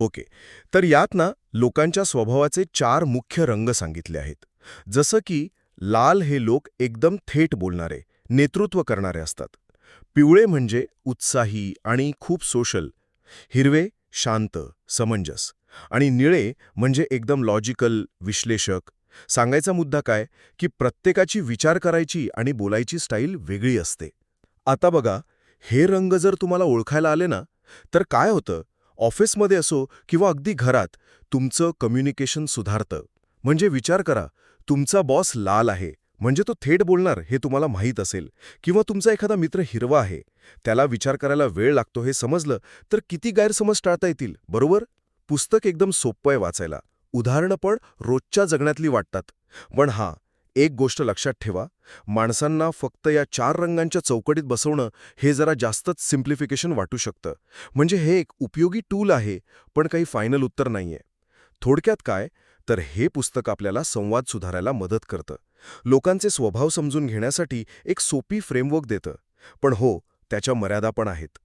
Okay. तर यात ना लोकांच्या स्वभावाचे चार मुख्य रंग सांगितले आहेत. जसं की लाल हे लोक एकदम थेट बोलणारे नेतृत्व करणारे असतात. पिवळे म्हणजे उत्साही आणि खूप सोशल. हिरवे शांत समंजस. आणि निळे म्हणजे एकदम लॉजिकल विश्लेषक. सांगायचा मुद्दा काय? की प्रत्येकाची विचार करायची आणि बोलायची स्टाईल वेगळी असते. आता बघा हे रंग जर तुम्हाला ओळखायला आले ना तर काय होतं? ऑफिसमध्ये असो किंवा अगदी घरात तुमचं कम्युनिकेशन सुधारतं. म्हणजे विचार करा तुमचा बॉस लाल आहे म्हणजे तो थेट बोलणार हे तुम्हाला माहीत असेल किंवा तुमचा एखादा मित्र हिरवा आहे त्याला विचार करायला वेळ लागतो हे समजलं तर किती गैरसमज टाळता येतील बरोबर? पुस्तक एकदम सोपं आहे वाचायला. उदाहरणं पण रोजच्या जगण्यातली वाटतात. पण हां एक गोष्ट लक्षात ठेवा माणसांना फक्त या चार रंगांच्या चौकटीत बसवणं हे जरा जास्तच सिम्प्लिफिकेशन वाटू शकतं. म्हणजे हे एक उपयोगी टूल आहे पण काही फायनल उत्तर नाहीये. थोडक्यात काय? तर हे पुस्तक आपल्याला संवाद सुधारायला मदत करतं. लोकांचे स्वभाव समजून घेण्यासाठी एक सोपी फ्रेमवर्क देतं. पण हो त्याच्या मर्यादा पण आहेत.